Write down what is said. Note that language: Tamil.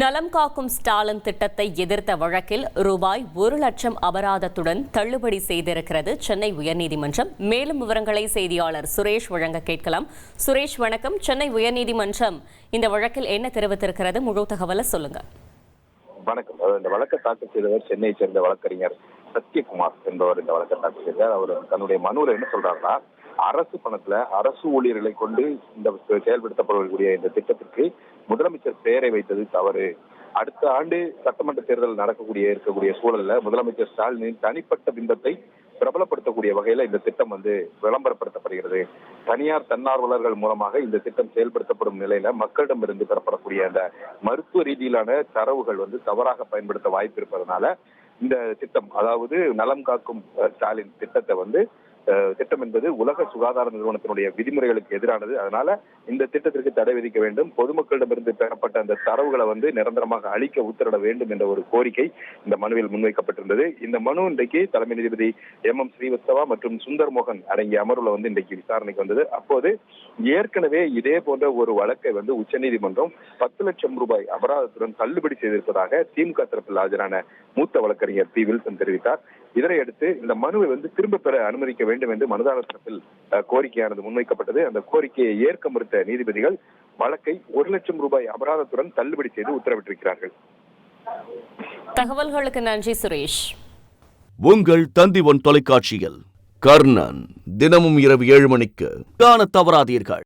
நலம் காக்கும் ஸ்டாலின் திட்டத்தை எதிர்த்த வழக்கில் ரூபாய் ஒரு லட்சம் அபராதத்துடன் தள்ளுபடி செய்திருக்கிறது சென்னை உயர்நீதிமன்றம். மேலும் விவரங்களை செய்தியாளர் சுரேஷ் வழங்க கேட்கலாம். சுரேஷ் வணக்கம். சென்னை உயர்நீதிமன்றம் இந்த வழக்கில் என்ன தெரிவித்திருக்கிறது? முழு தகவலை சொல்லுங்க. வணக்கம். இந்த வழக்கை தாக்கல் செய்தவர் சென்னையை சேர்ந்த வழக்கறிஞர் சத்யகுமார் என்பவர் இந்த வழக்கை தாக்கல் செய்தார். அவர் தன்னுடைய மனுவில் என்ன சொல்றாருன்னா அரசு பணத்துல அரசு ஊழியர்களை கொண்டு இந்த செயல்படுத்தப்படக்கூடிய இந்த திட்டத்திற்கு முதலமைச்சர் பெயரை வைத்தது தவறு. அடுத்த ஆண்டு சட்டமன்ற தேர்தல் நடக்கக்கூடிய இருக்கக்கூடிய சூழல்ல முதலமைச்சர் ஸ்டாலினின் தனிப்பட்ட பிம்பத்தை பிரபலப்படுத்தக்கூடிய வகையில இந்த திட்டம் வந்து விளம்பரப்படுத்தப்படுகிறது. தனியார் தன்னார்வலர்கள் மூலமாக இந்த திட்டம் செயல்படுத்தப்படும் நிலையில மக்களிடமிருந்து பெறப்படக்கூடிய அந்த மருத்துவ ரீதியிலான தரவுகள் வந்து தவறாக பயன்படுத்த வாய்ப்பு இருப்பதனால இந்த திட்டம் அதாவது நலம் காக்கும் ஸ்டாலின் திட்டத்தை வந்து திட்டம் என்பது உலக சுகாதார நிறுவனத்தினுடைய விதிமுறைகளுக்கு எதிரானது. அதனால இந்த திட்டத்திற்கு தடை விதிக்க வேண்டும். பொதுமக்களிடமிருந்து பெறப்பட்ட அந்த தரவுகளை வந்து நிரந்தரமாக அழிக்க உத்தரவிட வேண்டும் என்ற ஒரு கோரிக்கை இந்த மனுவில் முன்வைக்கப்பட்டிருந்தது. இந்த மனு இன்றைக்கு தலைமை நீதிபதி எம். எம். ஸ்ரீவத்சவா மற்றும் சுந்தர் மோகன் அடங்கிய அமர்வுல வந்து இன்றைக்கு விசாரணைக்கு வந்தது. அப்போது ஏற்கனவே இதே போன்ற ஒரு வழக்கை வந்து உச்சநீதிமன்றம் பத்து லட்சம் ரூபாய் அபராதத்துடன் தள்ளுபடி செய்திருப்பதாக திமுக தரப்பில் ஆஜரான மூத்த வழக்கறிஞர் பி. வில்சன் தெரிவித்தார். இதனையடுத்து இந்த மனுவை வந்து திரும்ப பெற அனுமதிக்க வேண்டும் என்று மனுதாரர் தரப்பில் கோரிக்கையானது முன்வைக்கப்பட்டது. அந்த கோரிக்கையை ஏற்க மறுத்த நீதிபதிகள் வழக்கை ஒரு லட்சம் ரூபாய் அபராதத்துடன் தள்ளுபடி செய்து உத்தரவிட்டிருக்கிறார்கள். தகவல்களுக்கு நன்றி சுரேஷ். உங்கள் தந்தி ஒன் தொலைக்காட்சியில் கர்ணன் தினமும் இரவு ஏழு மணிக்கு காண தவறாதீர்கள்.